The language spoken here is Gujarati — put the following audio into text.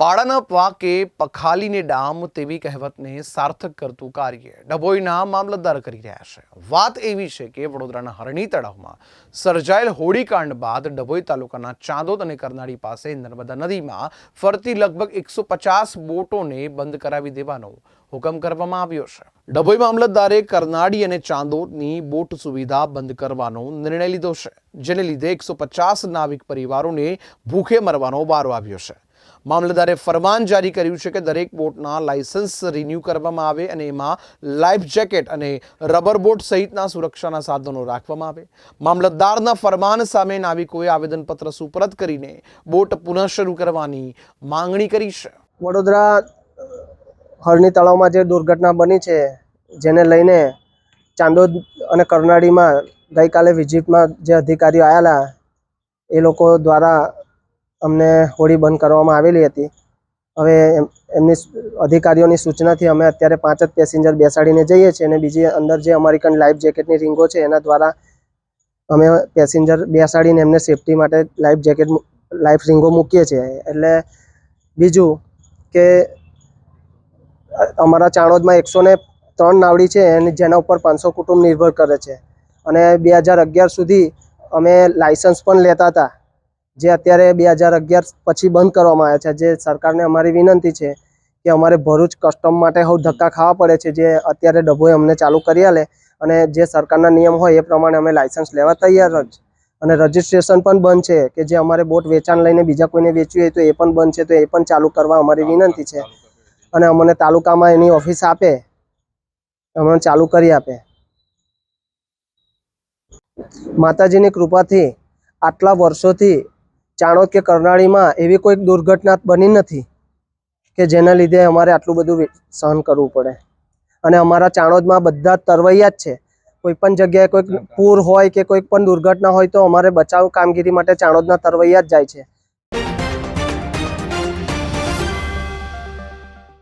પાડાના પાકે પખાલીને ડામ તેવી કહેવતને સાર્થક કરતું કાર્ય ડભોઈના મામલતદાર કરી રહ્યા છે. વાત એવી છે કે વડોદરાના હરણી તળાવમાં સર્જાયેલ હોળીકાંડ બાદ ડભોઈ તાલુકાના ચાંદોદ અને કરનાળી પાસે નર્મદા નદીમાં ફરતી લગભગ એકસો પચાસ બોટોને બંધ કરાવી દેવાનો હુકમ કરવામાં આવ્યો છે. ડભોઈ મામલતદારે કરનાળી અને ચાંદોદની બોટ સુવિધા બંધ કરવાનો નિર્ણય લીધો છે, જેને લીધે એકસો પચાસ નાવિક પરિવારોને ભૂખે મરવાનો વારો આવ્યો છે. મામલતદારે ફરમાન જારી કર્યું છે કે દરેક બોટના લાયસન્સ રિન્યૂ કરવામાં આવે અને એમાં લાઈફ જેકેટ અને રબર બોટ સહિતના સુરક્ષાના સાધનો રાખવામાં આવે. મામલતદારના ફરમાન સામે નાવિકોએ આવેદનપત્ર સુપરત કરીને બોટ પુનઃ શરૂ કરવાની માંગણી કરી છે. વડોદરા હરણી તળાવમાં જે દુર્ઘટના બની છે, જેને લઈને ચાંદોદ અને કરનાળીમાં ગઈકાલે વિઝિટમાં જે અધિકારીઓ આવેલા, એ લોકો દ્વારા અમને હોડી બંધ કરવામાં આવેલી હતી. હવે એમ- એમની અધિકારીઓની સૂચનાથી અમે અત્યારે પાંચ જ પેસેન્જર બેસાડીને જઈએ છીએ અને બીજી અંદર જે અમેરિકન લાઈફ જેકેટની રિંગો છે એના દ્વારા અમે પેસેન્જર બેસાડીને એમને સેફટી માટે લાઈફ જેકેટ લાઈફ રિંગો મૂકીએ છીએ. એટલે બીજું કે અમારા ચાણોદમાં એકસો ને ત્રણ નાવડી છે અને જેના ઉપર પાંચસો કુટુંબ નિર્ભર કરે છે. અને બે હજાર અગિયાર સુધી અમે લાઇસન્સ પણ લેતા હતા. જે અત્યારે બે હજાર અગિયાર પછી બંધ કરવામાં આવ્યા છે. જે સરકારને અમારી વિનંતી છે કે અમારે ભરૂચ કસ્ટમ માટે હવે ધક્કા ખાવા પડે છે. જે અત્યારે ડભોએ અમને ચાલુ કરી આલે અને જે સરકારના નિયમ હોય એ પ્રમાણે અમે લાયસન્સ લેવા તૈયાર જ. અને રજીસ્ટ્રેશન પણ બંધ છે કે જે અમારે બોટ વેચાણ લઈને બીજા કોઈને વેચવી હોય તો એ પણ બંધ છે. તો એ પણ ચાલુ કરવા અમારી વિનંતી છે. અને અમને તાલુકામાં એની ઓફિસ આપે. અમને ચાલુ કરી આપે. માતાજીની કૃપાથી આટલા વર્ષોથી ચાણોદ કે કરનાળીમાં એવી કોઈ દુર્ઘટના બની નથી કે જેના લીધે અમારે આટલું બધું સહન કરવું પડે. અને અમારા ચાણોદમાં બધા તરવૈયા જ છે. કોઈ પણ જગ્યાએ કોઈક પૂર હોય કે કોઈક પણ દુર્ઘટના હોય તો અમારે બચાવ કામગીરી માટે ચાણોદના તરવૈયા જ જાય છે.